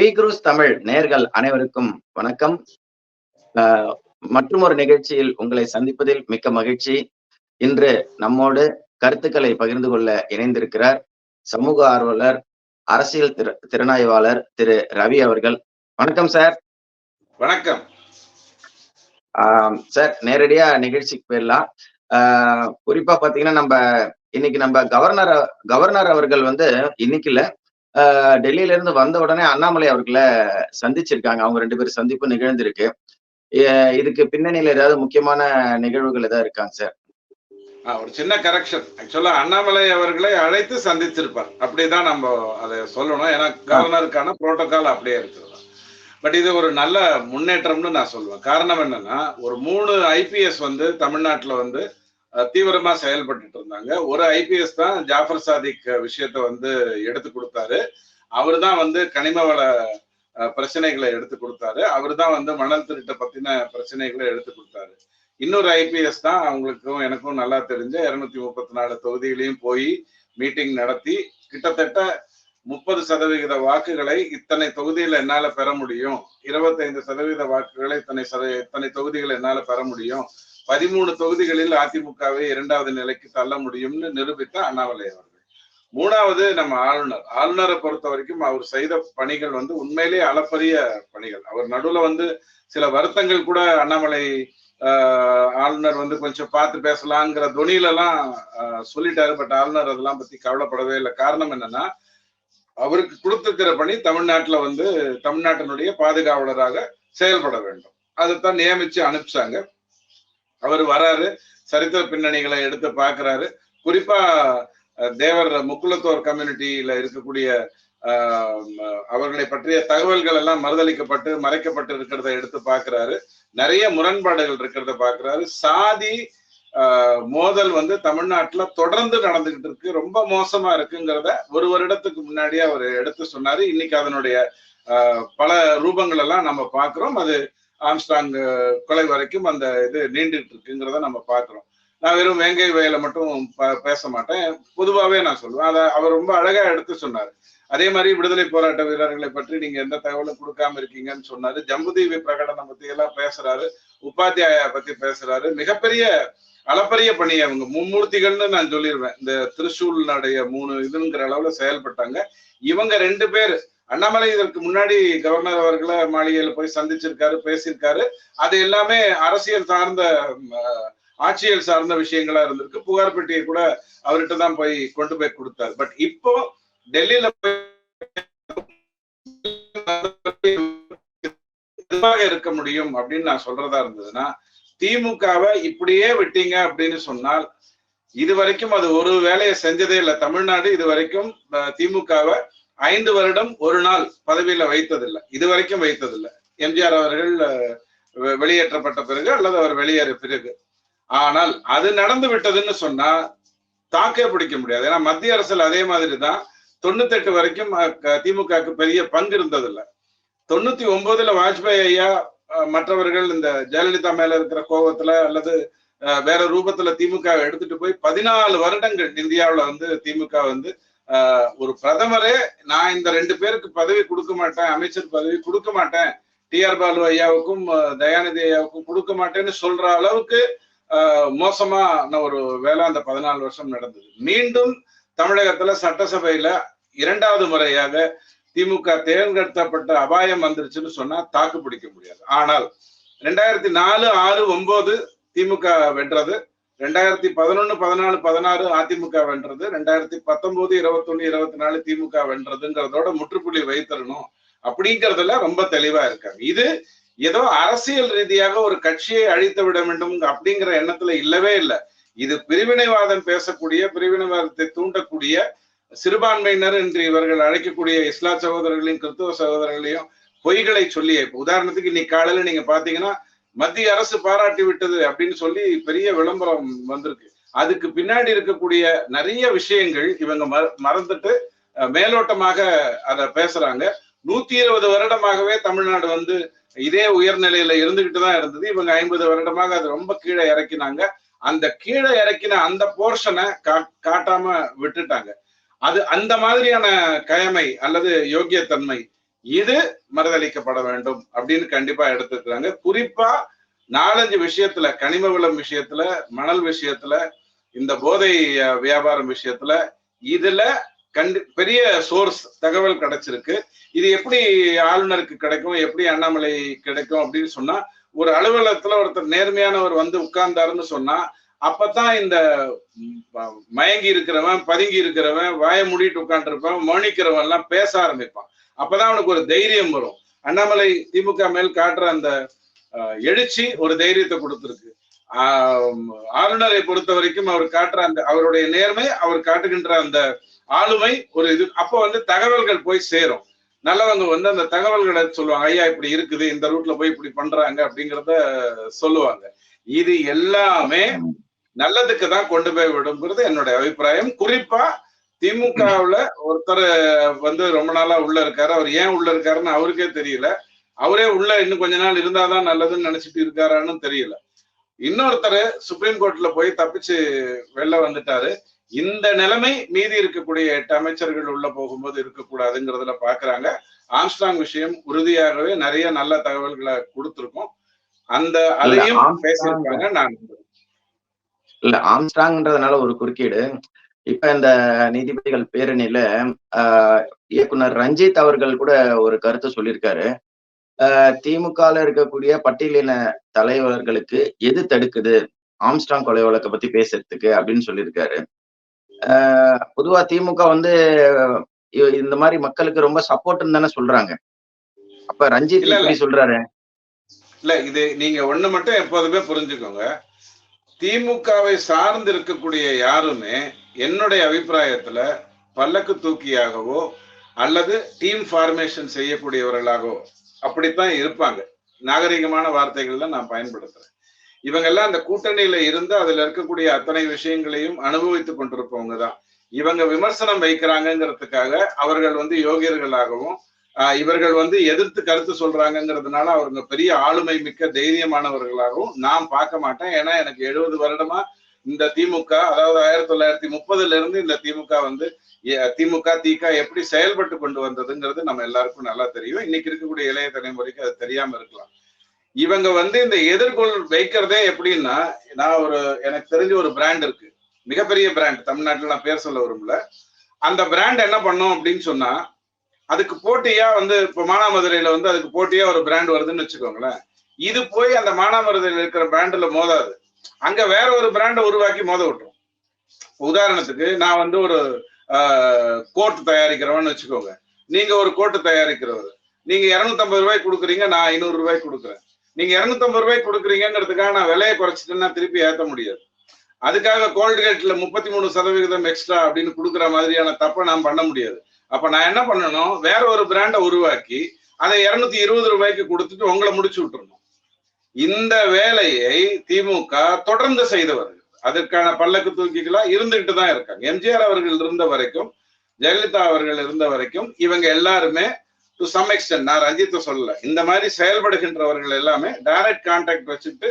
பீக்ரூஸ் தமிழ் நேர்கள் அனைவருக்கும் வணக்கம். மற்றும் ஒரு நிகழ்ச்சியில் உங்களை சந்திப்பதில் மிக்க மகிழ்ச்சி. இன்று நம்மோடு கருத்துக்களை பகிர்ந்து கொள்ள இணைந்திருக்கிறார் சமூக ஆர்வலர் அரசியல் திற திறனாய்வாளர் திரு ரவி அவர்கள். வணக்கம் சார். வணக்கம். சார் நேரடியா நிகழ்ச்சிக்கு போயிடலாம். ஆஹ் குறிப்பா பாத்தீங்கன்னா நம்ம இன்னைக்கு நம்ம கவர்னர் கவர்னர் அவர்கள் வந்து இன்னைக்கு இல்ல டெல்லியில இருந்து வந்த உடனே அண்ணாமலை அவர்களை சந்திச்சிருக்காங்க. அவங்க ரெண்டு பேரும் சந்திப்பு நிகழ்ந்திருக்கு. இதுக்கு பின்னணியில ஏதாவது முக்கியமான நிகழ்வுகள் ஏதாவது இருக்காங்க சார்? ஒரு சின்ன கரெக்ஷன் ஆக்சுவலா அண்ணாமலை அவர்களை அழைத்து சந்திச்சிருப்பார். அப்படிதான் நம்ம அதை சொல்லணும். ஏன்னா கவர்னருக்கான புரோட்டோகால் அப்படியே இருக்கிறது. பட் இது ஒரு நல்ல முன்னேற்றம்னு நான் சொல்லுவேன் காரணம் என்னன்னா ஒரு மூணு ஐபிஎஸ் வந்து தமிழ்நாட்டுல வந்து தீவிரமா செயல்பட்டு இருந்தாங்க ஒரு ஐபிஎஸ் தான் ஜாஃபர் சாதிக் விஷயத்த வந்து எடுத்து கொடுத்தாரு. அவர் தான் வந்து கனிம வள பிரச்சனைகளை எடுத்து கொடுத்தாரு. அவர் தான் வந்து மணல் திருட்ட பத்தின பிரச்சனைகளை எடுத்து கொடுத்தாரு. இன்னொரு ஐபிஎஸ் தான் அவங்களுக்கும் எனக்கும் நல்லா தெரிஞ்ச இருநூத்தி முப்பத்தி நாலு தொகுதிகளையும் போய் மீட்டிங் நடத்தி கிட்டத்தட்ட முப்பது சதவிகித வாக்குகளை இத்தனை தொகுதியில என்னால பெற முடியும். இருபத்தைந்து சதவீத வாக்குகளை இத்தனை சத இத்தனை தொகுதிகளை என்னால பெற முடியும். பதிமூணு தொகுதிகளில் அதிமுகவை இரண்டாவது நிலைக்கு தள்ள முடியும்னு நிரூபித்த அண்ணாமலை அவர்கள். மூணாவது நம்ம ஆளுநர். ஆளுநரை பொறுத்த வரைக்கும் அவர் செய்த பணிகள் வந்து உண்மையிலேயே அளப்பரிய பணிகள். அவர் நடுவுல வந்து சில வருத்தங்கள் கூட அண்ணாமலை ஆளுநர் வந்து கொஞ்சம் பார்த்து பேசலாங்கிற துணியில எல்லாம் சொல்லிட்டாரு. பட் ஆளுநர் அதெல்லாம் பத்தி கவலைப்படவே இல்லை. காரணம் என்னன்னா அவருக்கு கொடுத்திருக்கிற பணி தமிழ்நாட்டுல வந்து தமிழ்நாட்டினுடைய பாதுகாவலராக செயல்பட வேண்டும். அதைத்தான் நியமிச்சு அனுப்பிச்சாங்க. அவர் வராரு சரித்திர பின்னணிகளை எடுத்து பார்க்கிறாரு. குறிப்பா தேவர் முக்குலத்தோர் கம்யூனிட்டியில இருக்கக்கூடிய அவர்களை பற்றிய தகவல்கள் எல்லாம் மறுதளிக்கப்பட்டு மறைக்கப்பட்டு இருக்கிறத எடுத்து பாக்குறாரு நிறைய முரண்பாடுகள் இருக்கிறத பாக்குறாரு சாதி மோதல் வந்து தமிழ்நாட்டுல தொடர்ந்து நடந்துகிட்டு இருக்கு. ரொம்ப மோசமா இருக்குங்கிறத ஒரு வருடத்துக்கு முன்னாடியே அவர் எடுத்து சொன்னாரு. இன்னைக்கு அதனுடைய பல ரூபங்கள் எல்லாம் நம்ம பாக்குறோம் அது ஆம்ஸ்டாங் கொலை வரைக்கும் அந்த இது நீண்டுகிட்டு இருக்குங்கிறத நம்ம பாக்குறோம். நான் வெறும் வேங்கை வயலை மட்டும் பேச மாட்டேன். பொதுவாகவே நான் சொல்லுவேன். அதை அவர் ரொம்ப அழகா எடுத்து சொன்னார். அதே மாதிரி விடுதலை போராட்ட வீரர்களை பற்றி நீங்க எந்த தகவலும் கொடுக்காம இருக்கீங்கன்னு சொன்னாரு. ஜம்புதீவி பிரகடனம் பத்தி எல்லாம் பேசுறாரு. உபாத்தியாயா பத்தி பேசுறாரு. மிகப்பெரிய அளப்பரிய பணி அவங்க மும்மூர்த்திகள்னு நான் சொல்லிடுவேன் இந்த திருச்சூலினுடைய மூணு இதுங்கிற அளவுல செயல்பட்டாங்க. இவங்க ரெண்டு பேர் அண்ணாமலை இதற்கு முன்னாடி கவர்னர் அவர்களை மாளிகையில போய் சந்திச்சிருக்காரு பேசியிருக்காரு. அது எல்லாமே அரசியல் சார்ந்த ஆட்சியல் சார்ந்த விஷயங்களா இருந்திருக்கு. புகார் பெட்டியை கூட அவர்கிட்ட தான் போய் கொண்டு போய் கொடுத்தாரு. பட் இப்போ டெல்லியில போய் இருக்க முடியும் அப்படின்னு நான் சொல்றதா இருந்ததுன்னா திமுகவை இப்படியே விட்டீங்க அப்படின்னு சொன்னால் இது வரைக்கும் அது ஒரு வேலையை செஞ்சதே இல்லை. தமிழ்நாடு இது வரைக்கும் திமுகவை ஐந்து வருடம் ஒரு நாள் பதவியில வைத்ததில்லை. இது வரைக்கும் வைத்ததில்லை. எம்ஜிஆர் அவர்கள் வெளியேற்றப்பட்ட பிறகு அல்லது அவர் வெளியேற பிறகு. ஆனால் அது நடந்து விட்டதுன்னு சொன்னா தாக்கே பிடிக்க முடியாது. ஏன்னா மத்திய அரசில் அதே மாதிரி தான் தொண்ணூத்தி எட்டு வரைக்கும் திமுகவுக்கு பெரிய பங்கு இருந்ததில்லை. தொண்ணூத்தி ஒன்பதுல வாஜ்பாய் ஐயா மற்றவர்கள் இந்த ஜெயலலிதா மேல இருக்கிற கோபத்துல அல்லது வேற ரூபத்துல திமுக எடுத்துட்டு போய் பதினாலு வருடங்கள் இந்தியாவில வந்து திமுக வந்து ஒரு பிரதமரே நான் இந்த ரெண்டு பேருக்கு பதவி கொடுக்க மாட்டேன் அமைச்சர் பதவி கொடுக்க மாட்டேன். டி ஆர் பாலு ஐயாவுக்கும் தயாநிதி ஐயாவுக்கும் கொடுக்க மாட்டேன்னு சொல்ற அளவுக்கு மோசமான ஒரு வேலை அந்த பதினாலு வருஷம் நடந்தது. மீண்டும் தமிழகத்துல சட்டசபையில இரண்டாவது முறையாக திமுக தேர்ந்தெடுத்தப்பட்ட அபாயம் வந்துருச்சுன்னு சொன்னா தாக்கு பிடிக்க முடியாது. ஆனால் ரெண்டாயிரத்தி நாலு ஆறு ஒன்பது திமுக வென்றது. ரெண்டாயிரத்தி பதினொன்னு பதினாலு பதினாறு அதிமுக வென்றது. ரெண்டாயிரத்தி பத்தொன்பது இருபத்தொன்னு இருபத்தி நாலு திமுக வென்றதுங்கிறதோட முற்றுப்புள்ளி வைத்தரணும் அப்படிங்கிறதுல ரொம்ப தெளிவா இருக்காங்க. இது ஏதோ அரசியல் ரீதியாக ஒரு கட்சியை அழித்து விட வேண்டும் அப்படிங்கிற எண்ணத்துல இல்லவே இல்லை. இது பிரிவினைவாதம் பேசக்கூடிய பிரிவினைவாதத்தை தூண்டக்கூடிய சிறுபான்மையினர் என்று இவர்கள் அழைக்கக்கூடிய இஸ்லா சகோதரர்களையும் கிறிஸ்துவ சகோதரர்களையும் பொய்களை சொல்லி உதாரணத்துக்கு இன்னைக்கு காலையில நீங்க பாத்தீங்கன்னா மத்திய அரசு பாராட்டி விட்டது அப்படின்னு சொல்லி பெரிய விளம்பரம் வந்திருக்கு. அதுக்கு பின்னாடி இருக்கக்கூடிய நிறைய விஷயங்கள் இவங்க மறந்துட்டு மேலோட்டமாக அதை பேசுறாங்க. நூத்தி இருபது வருடமாகவே தமிழ்நாடு வந்து இதே உயர்நிலையில இருந்துகிட்டு தான் இருந்தது. இவங்க ஐம்பது வருடமாக அது ரொம்ப கீழே இறக்கினாங்க. அந்த கீழே இறக்கின அந்த போர்ஷனை காட்டாம விட்டுட்டாங்க. அது அந்த மாதிரியான கயமை அல்லது யோக்கியத்தன்மை இது மறுதளிக்கப்பட வேண்டும் அப்படின்னு கண்டிப்பா எடுத்துக்கிறாங்க. குறிப்பா நாலஞ்சு விஷயத்துல கனிம வளம் விஷயத்துல மணல் விஷயத்துல இந்த போதை வியாபாரம் விஷயத்துல இதுல கண்டி பெரிய சோர்ஸ் தகவல் கிடைச்சிருக்கு. இது எப்படி ஆளுநருக்கு கிடைக்கும் எப்படி அண்ணாமலை கிடைக்கும் அப்படின்னு சொன்னா ஒரு அலுவலகத்துல ஒருத்தர் நேர்மையானவர் வந்து உட்கார்ந்தாருன்னு சொன்னா அப்பதான் இந்த மயங்கி இருக்கிறவன் பதுங்கி இருக்கிறவன் வாய மூடிட்டு உட்காந்துருப்பான் மௌனிக்கிறவன் எல்லாம் பேச ஆரம்பிப்பான். அப்பதான் அவனுக்கு ஒரு தைரியம் வரும். அண்ணாமலை திமுக மேல் காட்டுற அந்த அஹ், எழுச்சி ஒரு தைரியத்தை கொடுத்துருக்கு. ஆஹ், ஆளுநரை பொறுத்த வரைக்கும் அவர் காட்டுற அந்த அவருடைய நேர்மை அவர் காட்டுகின்ற அந்த ஆளுமை ஒரு இது. அப்போ வந்து தகவல்கள் போய் சேரும். நல்லவங்க வந்து அந்த தகவல்களை சொல்லுவாங்க ஐயா இப்படி இருக்குது இந்த ரூட்ல போய் இப்படி பண்றாங்க அப்படிங்கிறத சொல்லுவாங்க. இது எல்லாமே நல்லதுக்கு தான் கொண்டு போய் விடுங்கிறது என்னுடைய அபிப்பிராயம். குறிப்பா திமுகவுல ஒருத்தர் வந்து ரொம்ப நாளா உள்ள இருக்காரு. அவர் ஏன் உள்ள இருக்காருன்னு அவருக்கே தெரியல. அவரே உள்ள இன்னும் கொஞ்ச நாள் இருந்தாதான் நல்லதுன்னு நினைச்சிட்டு இருக்காரான்னு தெரியல. இன்னொருத்தர் சுப்ரீம் கோர்ட்ல போய் தப்பிச்சு வெளில வந்துட்டாரு. இந்த நிலைமை மீதி இருக்கக்கூடிய எட்டு அமைச்சர்கள் உள்ள போகும்போது இருக்கக்கூடாதுங்கிறதுல பாக்குறாங்க. ஆம்ஸ்ட்ராங் விஷயம் உறுதியாகவே நிறைய நல்ல தகவல்களை கொடுத்திருக்கோம். அந்த அதையும் பேசியிருக்காங்க நான் இல்ல ஆம்ஸ்ட்ராங்ன்றதுனால ஒரு குறுக்கீடு. இப்ப இந்த நீதிபதிகள் பேரணியில ஆஹ், இயக்குனர் ரஞ்சித் அவர்கள் கூட ஒரு கருத்து சொல்லியிருக்காரு. ஆஹ், திமுகல இருக்கக்கூடிய பட்டியலின தலைவர்களுக்கு எது தடுக்குது? ஆம்ஸ்ட்ராங் கொலை வழக்கை பத்தி பேசுறதுக்கு அப்படின்னு சொல்லியிருக்காரு. ஆஹ், பொதுவா திமுக வந்து இந்த மாதிரி மக்களுக்கு ரொம்ப சப்போர்ட்னு தானே சொல்றாங்க. அப்ப ரஞ்சித். இப்படி சொல்றாரு? இல்ல இது நீங்க ஒண்ணு மட்டும் எப்போதுமே புரிஞ்சுக்கோங்க. திமுகவை சார்ந்து இருக்கக்கூடிய யாருமே என்னுடைய அபிப்பிராயத்துல பல்லக்கு தூக்கியாகவோ அல்லது டீம் ஃபார்மேஷன் செய்யக்கூடியவர்களாகவோ அப்படித்தான் இருப்பாங்க. நாகரிகமான வார்த்தைகள் தான் நான் பயன்படுத்துறேன். இவங்க எல்லாம் அந்த கூட்டணியில இருந்து அதுல இருக்கக்கூடிய அத்தனை விஷயங்களையும் அனுபவித்துக் கொண்டிருப்பவங்க தான். இவங்க விமர்சனம் வைக்கிறாங்கிறதுக்காக அவர்கள் வந்து யோகியர்களாகவும் ஆஹ் இவர்கள் வந்து எதிர்த்து கருத்து சொல்றாங்கங்கிறதுனால அவங்க பெரிய ஆளுமை மிக்க தைரியமானவர்களாகவும் நான் பார்க்க மாட்டேன். ஏன்னா எனக்கு எழுபது வருடமா இந்த திமுக அதாவது ஆயிரத்தி தொள்ளாயிரத்தி முப்பதுல இருந்து இந்த திமுக வந்து திமுக திக எப்படி செயல்பட்டு கொண்டு வந்ததுங்கிறது நம்ம எல்லாருக்கும் நல்லா தெரியும். இன்னைக்கு இருக்கக்கூடிய இளைய தலைமுறைக்கு அது தெரியாம இருக்கலாம். இவங்க வந்து இந்த எதிர்கொள் வைக்கிறதே எப்படின்னா நான் ஒரு எனக்கு தெரிஞ்ச ஒரு பிராண்ட் இருக்கு. மிகப்பெரிய பிராண்ட் தமிழ்நாட்டுல நான் பேர் சொல்ல விரும்பல. அந்த பிராண்ட் என்ன பண்ணும் அப்படின்னு சொன்னா அதுக்கு போட்டியா வந்து இப்போ மானாமதுரையில வந்து அதுக்கு போட்டியா ஒரு பிராண்ட் வருதுன்னு வச்சுக்கோங்களேன். இது போய் அந்த மானாமதுரையில் இருக்கிற பிராண்ட்ல மோதாது. அங்க வேற ஒரு பிராண்டை உருவாக்கி மோத விட்டுரும். உதாரணத்துக்கு நான் வந்து ஒரு கோட் தயாரிக்கிறவன்னு வச்சுக்கோங்க. நீங்க ஒரு கோட்டு தயாரிக்கிறவர். நீங்க 250 ரூபாய் கொடுக்குறீங்க நான் ஐநூறு ரூபாய் கொடுக்குறேன். நீங்க 250 ரூபாய் கொடுக்குறீங்கிறதுக்காக நான் விலையை குறைச்சிட்டேன்னா திருப்பி ஏத்த முடியாது. அதுக்காக கோல்ட்கேட்ல முப்பத்தி மூணு சதவிகிதம் எக்ஸ்ட்ரா அப்படின்னு கொடுக்குற மாதிரியான தப்பை நான் பண்ண முடியாது. அப்ப நான் என்ன பண்ணணும்? வேற ஒரு பிராண்டை உருவாக்கி அதை இருநூத்தி இருபது ரூபாய்க்கு கொடுத்துட்டு உங்களை முடிச்சு விட்டுறணும். இந்த வேலையை திமுக தொடர்ந்து செய்தவர்கள் அதற்கான பல்லக்கு தூக்கிகளா இருந்துகிட்டு தான் இருக்காங்க. எம்ஜிஆர் அவர்கள் இருந்த வரைக்கும் ஜெயலலிதா அவர்கள் இருந்த வரைக்கும் இவங்க எல்லாருமே டு சம் எக்ஸ்டென்ட் நான் ரஞ்சித்தை சொல்லல. இந்த மாதிரி செயல்படுகின்றவர்கள் எல்லாமே டைரக்ட் கான்டாக்ட் வச்சுட்டு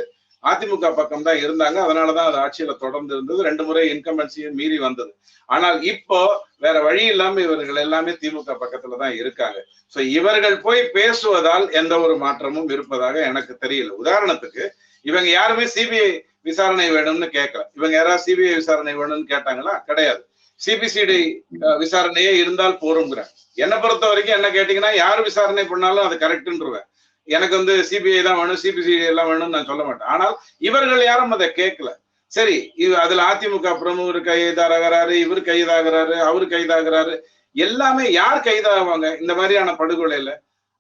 அதிமுக பக்கம் தான் இருந்தாங்க. அதனாலதான் அது ஆட்சியில தொடர்ந்து இருந்தது. ரெண்டு முறை இன்கம்பன்சியும் மீறி வந்தது. ஆனால் இப்போ வேற வழி இல்லாம இவர்கள் எல்லாமே திமுக பக்கத்துல தான் இருக்காங்க. சோ இவர்கள் போய் பேசுவதால் எந்த ஒரு மாற்றமும் இருப்பதாக எனக்கு தெரியல. உதாரணத்துக்கு இவங்க யாருமே சிபிஐ விசாரணை வேணும்னு கேட்கல இவங்க யாராவது சிபிஐ விசாரணை வேணும்னு கேட்டாங்களா? கிடையாது. சிபிசிடி விசாரணையே இருந்தால் போருங்கிறேன் என்னை பொறுத்த வரைக்கும் என்ன கேட்டீங்கன்னா யார் விசாரணை பண்ணாலும் அது கரெக்ட்ன்றுவேன் எனக்கு வந்து சிபிஐ தான் வேணும் சிபிசிஐ எல்லாம் வேணும்னு நான் சொல்ல மாட்டேன். ஆனால் இவர்கள் யாரும் அதை கேட்கல. சரி இது அதுல அதிமுக பிரமுகர் கைதாகிறாரு இவர் கைதாகிறாரு அவர் கைதாகிறாரு எல்லாமே யார் கைதாவாங்க? இந்த மாதிரியான படுகொலையில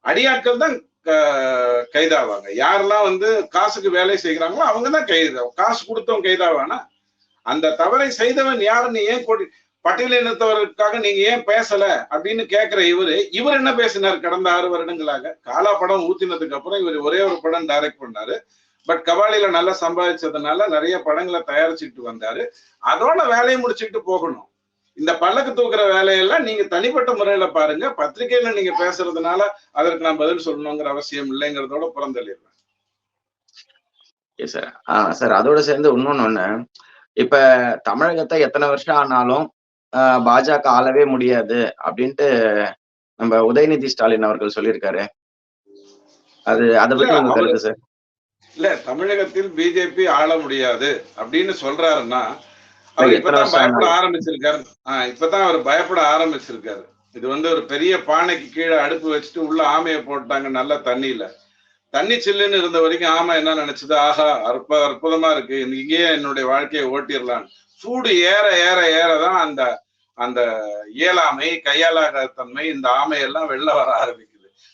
அடியாட்கள் தான் க- கைதாவாங்க. யாரெல்லாம் வந்து காசுக்கு வேலை செய்கிறாங்களோ அவங்க தான் கைது காசு கொடுத்தவங்க கைதாவானா? அந்த தவறை செய்தவன் யாருன்னு ஏன் கொடி பட்டியலினத்தவருக்காக நீங்க ஏன் பேசல அப்படின்னு கேட்கிற இவரு இவர் என்ன பேசினார் கடந்த ஆறு வருடங்களாக? காலா படம் ஊத்தினதுக்கு அப்புறம் இவர் ஒரே ஒரு படம் டைரக்ட் பண்ணாரு. பட் கபாலில நல்லா சம்பாதிச்சதுனால நிறைய படங்களை தயாரிச்சுட்டு வந்தாரு. அதோட வேலையை முடிச்சுக்கிட்டு போகணும். இந்த பல்லக்கு தூக்குற வேலையெல்லாம் நீங்க தனிப்பட்ட முறையில பாருங்க. பத்திரிகையில நீங்க பேசுறதுனால அதற்கு நான் பதில் சொல்லணுங்கிற அவசியம் இல்லைங்கிறதோட புறந்தள்ளிடுறேன். சார் ஆஹ் சார் அதோட சேர்ந்து இன்னொன்னு ஒண்ணு. இப்ப தமிழகத்தை எத்தனை வருஷம் ஆனாலும் பாஜக ஆளவே முடியாது அப்படின்ட்டு நம்ம உதயநிதி ஸ்டாலின் அவர்கள் சொல்லியிருக்காரு. அது அதை பத்தி உங்க கருத்து சார்? இல்ல தமிழகத்தில் பிஜேபி ஆள முடியாது அப்படின்னு சொல்றாருன்னா அவர் இப்பதான் பயப்பட ஆரம்பிச்சிருக்காரு. ஆஹ் இப்பதான் அவர் பயப்பட ஆரம்பிச்சிருக்காரு. இது வந்து ஒரு பெரிய பானைக்கு கீழே அடுப்பு வச்சுட்டு உள்ள ஆமையை போட்டாங்க நல்ல தண்ணியில. தண்ணி சில்லுன்னு இருந்த வரைக்கும் ஆமை என்ன நினைச்சது? ஆஹா அற்ப அற்புதமா இருக்கு. இங்கேயே என்னுடைய வாழ்க்கையை ஓட்டிடலாம் சூடு ஏற ஏற ஏறதான் அந்த அந்த இயலாமை கையாளாத தன்மை இந்த ஆமையெல்லாம் வெளில வர ஆரம்பிக்குது.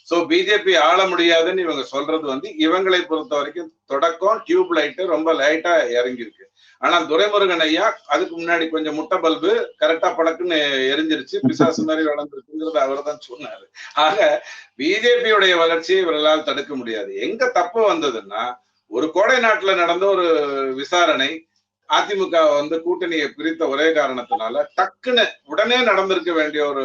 சோ பிஜேபி ஆள முடியாதுன்னு இவங்க சொல்றது வந்து இவங்களை பொறுத்த வரைக்கும் தொடக்கம் டியூப் லைட்டு ரொம்ப லைட்டா இறங்கியிருக்கு. ஆனா துரைமுருகன் ஐயா அதுக்கு முன்னாடி கொஞ்சம் முட்டை பல்பு கரெக்டா படக்குன்னு எரிஞ்சிருச்சு பிசாசு மாதிரி வளர்ந்துருக்குங்கிறத அவர் தான் சொன்னாரு. ஆக பிஜேபியுடைய வளர்ச்சியை இவர்களால் தடுக்க முடியாது. எங்க தப்பு வந்ததுன்னா ஒரு கோடை நாட்டுல நடந்த ஒரு விசாரணை அதிமுக வந்து கூட்டணியை பிரித்த ஒரே காரணத்தினால டக்குன்னு உடனே நடந்திருக்க வேண்டிய ஒரு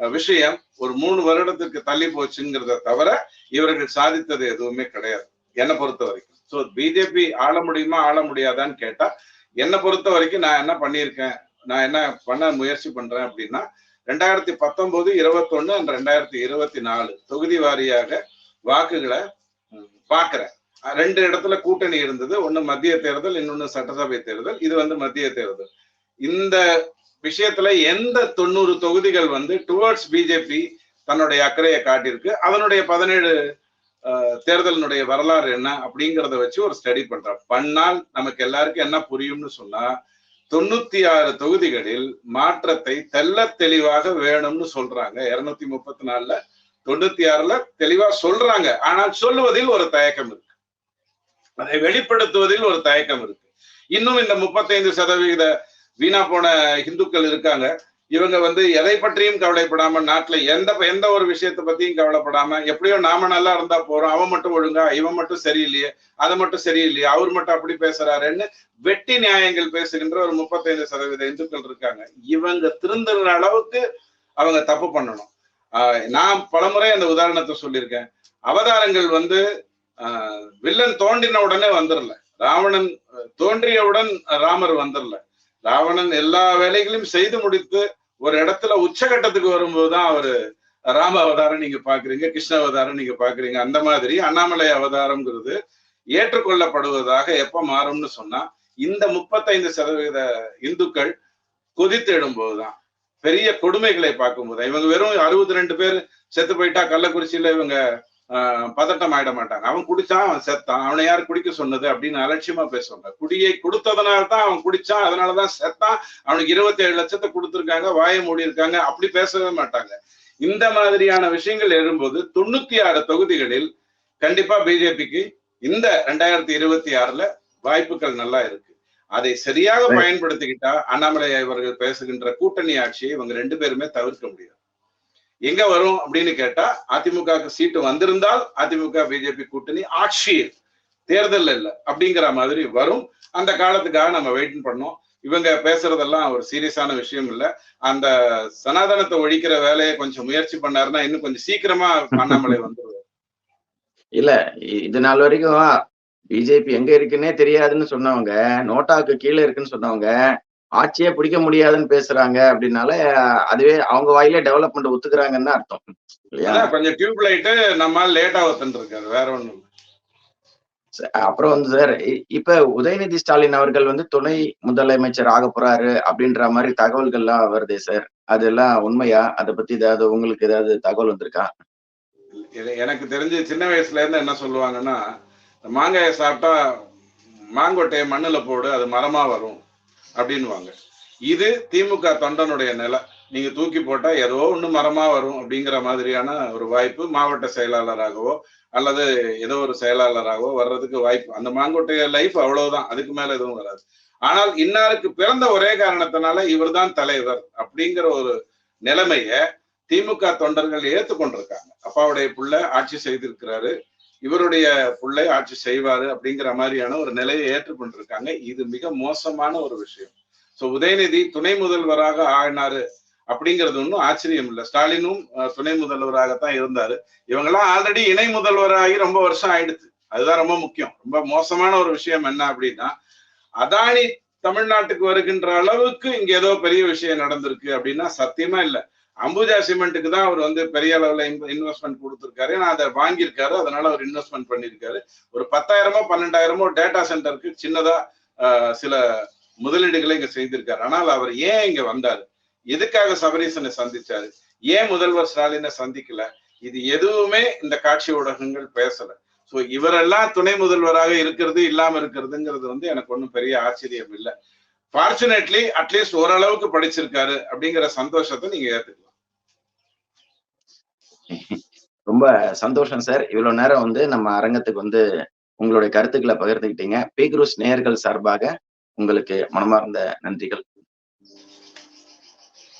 விஷயம் ஒரு மூணு வருடத்திற்கு தள்ளி போச்சுங்கிறத தவிர இவர்கள் சாதித்தது எதுவுமே கிடையாது. என்னை பொறுத்த வரைக்கும். ஸோ பிஜேபி ஆள முடியுமா ஆள முடியாதான்னு கேட்டா என்னை பொறுத்த வரைக்கும் நான் என்ன பண்ணியிருக்கேன் நான் என்ன பண்ண முயற்சி பண்றேன் அப்படின்னா ரெண்டாயிரத்தி பத்தொன்பது இருபத்தொன்னு அண்ட் ரெண்டாயிரத்தி இருபத்தி நாலு தொகுதி வாரியாக வாக்குகளை ம், ரெண்டு இடத்துல கூட்டணி இருந்தது. ஒன்னு மத்திய தேர்தல் இன்னொன்னு சட்டசபை தேர்தல். இது வந்து மத்திய தேர்தல். இந்த விஷயத்துல எந்த தொண்ணூறு தொகுதிகள் வந்து டுவர்ட்ஸ் பிஜேபி தன்னுடைய அக்கறையை காட்டியிருக்கு. அதனுடைய பதினேழு தேர்தலினுடைய வரலாறு என்ன அப்படிங்கறத வச்சு ஒரு ஸ்டடி பண்றோம். பண்ணால் நமக்கு எல்லாருக்கும் என்ன புரியும்னு சொன்னா தொண்ணூத்தி ஆறு தொகுதிகளில் மாற்றத்தை தெள்ள தெளிவாக வேணும்னு சொல்றாங்க. இருநூத்தி முப்பத்தி நாலுல தொண்ணூத்தி ஆறுல தெளிவா சொல்றாங்க. ஆனால் சொல்லுவதில் ஒரு தயக்கம் இருக்கு. அதை வெளிப்படுத்துவதில் ஒரு தயக்கம் இருக்கு. இன்னும் இந்த முப்பத்தைந்து சதவீத வீணா போன இந்துக்கள் இருக்காங்க. இவங்க வந்து எதை பற்றியும் கவலைப்படாம நாட்டுல எந்த எந்த ஒரு விஷயத்தை பத்தியும் கவலைப்படாம எப்படியோ நாம நல்லா இருந்தா போறோம். அவன் மட்டும் ஒழுங்கா இவன் மட்டும் சரியில்லையே அது மட்டும் சரியில்லையே அவர் மட்டும் அப்படி பேசுறாருன்னு வெட்டி நியாயங்கள் பேசுகின்ற ஒரு முப்பத்தைந்து சதவீத இந்துக்கள் இருக்காங்க. இவங்க திருந்துற அளவுக்கு அவங்க தப்பு பண்ணணும். ஆஹ் நான் பலமுறை அந்த உதாரணத்தை சொல்லியிருக்கேன். அவதாரங்கள் வந்து வில்லன் தோண்டின உடனே வந்துடல ராவணன் தோன்றியவுடன் ராமர் வந்துடல ராவணன் எல்லா வேலைகளையும் செய்து முடித்து ஒரு இடத்துல உச்சகட்டத்துக்கு வரும்போதுதான் அவரு ராம அவதாரம் நீங்க பாக்குறீங்க கிருஷ்ண அவதாரம் நீங்க பாக்குறீங்க அந்த மாதிரி அண்ணாமலை அவதாரம்ங்கிறது ஏற்றுக்கொள்ளப்படுவதாக எப்ப மாறும்னு சொன்னா இந்த முப்பத்தைந்து சதவீத இந்துக்கள் கொதித்தெழும் போதுதான் பெரிய கொடுமைகளை பார்க்கும்போது இவங்க வெறும் அறுபத்தி ரெண்டு பேர் செத்து போயிட்டா கள்ளக்குறிச்சியில இவங்க பதட்டம் ஆயிட மாட்டாங்க. அவன் குடிச்சான் அவன் செத்தான். அவனை யார் குடிக்க சொன்னது அப்படின்னு அலட்சியமா பேசுவாங்க குடியை கொடுத்ததுனால தான் அவன் குடிச்சான் அதனாலதான் செத்தான். அவனுக்கு இருபத்தி ஏழு லட்சத்தை கொடுத்துருக்காங்க வாயை மூடி இருக்காங்க அப்படி பேசவே மாட்டாங்க. இந்த மாதிரியான விஷயங்கள் எழும்போது தொண்ணூத்தி ஆறு தொகுதிகளில் கண்டிப்பா பிஜேபிக்கு இந்த ரெண்டாயிரத்தி இருபத்தி ஆறுல வாய்ப்புகள் நல்லா இருக்கு. அதை சரியாக. பயன்படுத்திக்கிட்டா அண்ணாமலை அவர்கள் பேசுகின்ற கூட்டணி ஆட்சியை இவங்க ரெண்டு பேருமே தவிர்க்க முடியும் எங்க வரும் அப்படின்னு கேட்டா அதிமுகவுக்கு சீட்டு வந்திருந்தால் அதிமுக பிஜேபி கூட்டணி ஆட்சியில் தேர்தல் இல்ல அப்படிங்கிற மாதிரி வரும். அந்த காலத்துக்காக நம்ம வெயிட் பண்ணோம். இவங்க பேசுறதெல்லாம் ஒரு சீரியஸான விஷயம் இல்ல. அந்த சனாதனத்தை ஒழிக்கிற வேலையை கொஞ்சம் முயற்சி பண்ணாருன்னா இன்னும் கொஞ்சம் சீக்கிரமா அண்ணாமலை வந்துருவாரு. இல்ல இ- இது நாள் வரைக்கும் பிஜேபி எங்க இருக்குன்னே தெரியாதுன்னு சொன்னவங்க நோட்டாக்கு கீழே இருக்குன்னு சொன்னவங்க ஆட்சியே பிடிக்க முடியாதுன்னு பேசுறாங்க அப்படின்னால அதுவே அவங்க வாயிலே டெவலப்மெண்ட் ஒத்துக்கிறாங்கன்னு அர்த்தம். இல்லையா? கொஞ்சம் டியூப் லைட்டு நம்ம லேட்டா ஒத்துன்னு இருக்காரு வேற ஒண்ணும் அப்புறம் வந்து சார் இப்ப உதயநிதி ஸ்டாலின் அவர்கள் வந்து துணை முதலமைச்சர் ஆக போறாரு அப்படின்ற மாதிரி தகவல்கள்லாம் வருதே சார் அதெல்லாம் உண்மையா? அதை பத்தி ஏதாவது உங்களுக்கு ஏதாவது தகவல் வந்திருக்கா? எனக்கு தெரிஞ்சு சின்ன வயசுல இருந்து என்ன சொல்லுவாங்கன்னா மாங்காயை சாப்பிட்டா மாங்கொட்டையை மண்ணுல போடு அது மரமா வரும். அப்படின்னுவாங்க. இது திமுக தொண்டனுடைய நிலை. நீங்க தூக்கி போட்டா ஏதோ ஒண்ணு மரமா வரும் அப்படிங்கிற மாதிரியான ஒரு வாய்ப்பு மாவட்ட செயலாளராகவோ அல்லது ஏதோ ஒரு செயலாளராகவோ வர்றதுக்கு வாய்ப்பு. அந்த மாங்கொட்டைய லைஃப் அவ்வளவுதான். அதுக்கு மேல எதுவும் வராது. ஆனால் இன்னாருக்கு பிறந்த ஒரே காரணத்தினால இவர்தான் தலைவர் அப்படிங்கிற ஒரு நிலைமைய திமுக தொண்டர்கள் ஏத்துக்கொண்டிருக்காங்க. அப்பாவுடைய புள்ள ஆட்சி செய்திருக்கிறாரு. இவருடைய பிள்ளை ஆட்சி செய்வாரு அப்படிங்கிற மாதிரியான ஒரு நிலையை ஏற்றுக்கொண்டிருக்காங்க. இது மிக மோசமான ஒரு விஷயம். சோ உதயநிதி துணை முதல்வராக ஆயினாரு அப்படிங்கிறது ஒன்றும் ஆச்சரியம் இல்லை. ஸ்டாலினும் துணை முதல்வராகத்தான் இருந்தாரு. இவங்கெல்லாம் ஆல்ரெடி இணை முதல்வராகி ரொம்ப வருஷம் ஆயிடுச்சு. அதுதான் ரொம்ப முக்கியம். ரொம்ப மோசமான ஒரு விஷயம் என்ன அப்படின்னா அதானி தமிழ்நாட்டுக்கு வருகின்ற அளவுக்கு இங்க ஏதோ பெரிய விஷயம் நடந்திருக்கு அப்படின்னா சத்தியமா இல்ல. அம்புஜா சிமெண்ட்டுக்கு தான் அவர் வந்து பெரிய அளவுல இன்வெஸ்ட்மெண்ட் கொடுத்துருக்காரு. ஏன்னா அதை வாங்கியிருக்காரு. அதனால அவர் இன்வெஸ்ட்மெண்ட் பண்ணியிருக்காரு. ஒரு பத்தாயிரமோ பன்னெண்டாயிரமோ டேட்டா சென்டருக்கு சின்னதா ஆஹ், சில முதலீடுகளை இங்க செய்திருக்காரு. ஆனால் அவர் ஏன் இங்க வந்தாரு? எதுக்காக சபரீசனை சந்திச்சாரு? ஏன் முதல்வர் ஸ்டாலினை சந்திக்கல? இது எதுவுமே இந்த காட்சி ஊடகங்கள் பேசல. சோ இவரெல்லாம் துணை முதல்வராக இருக்கிறது இல்லாம இருக்கிறதுங்கிறது வந்து எனக்கு ஒன்றும் பெரிய ஆச்சரியம் இல்லை. ஃபார்ச்சுனேட்லி அட்லீஸ்ட் ஓரளவுக்கு படிச்சிருக்காரு அப்படிங்கிற சந்தோஷத்தை நீங்க ஏத்துக்கலாம். ரொம்ப சந்தோஷம் சார். இவ்வளவு நேரம் வந்து நம்ம அரங்கத்துக்கு வந்து உங்களுடைய கருத்துக்களை பகிர்ந்துக்கிட்டீங்க. பி குரூஸ் நேயர்கள் சார்பாக உங்களுக்கு மனமார்ந்த நன்றிகள்.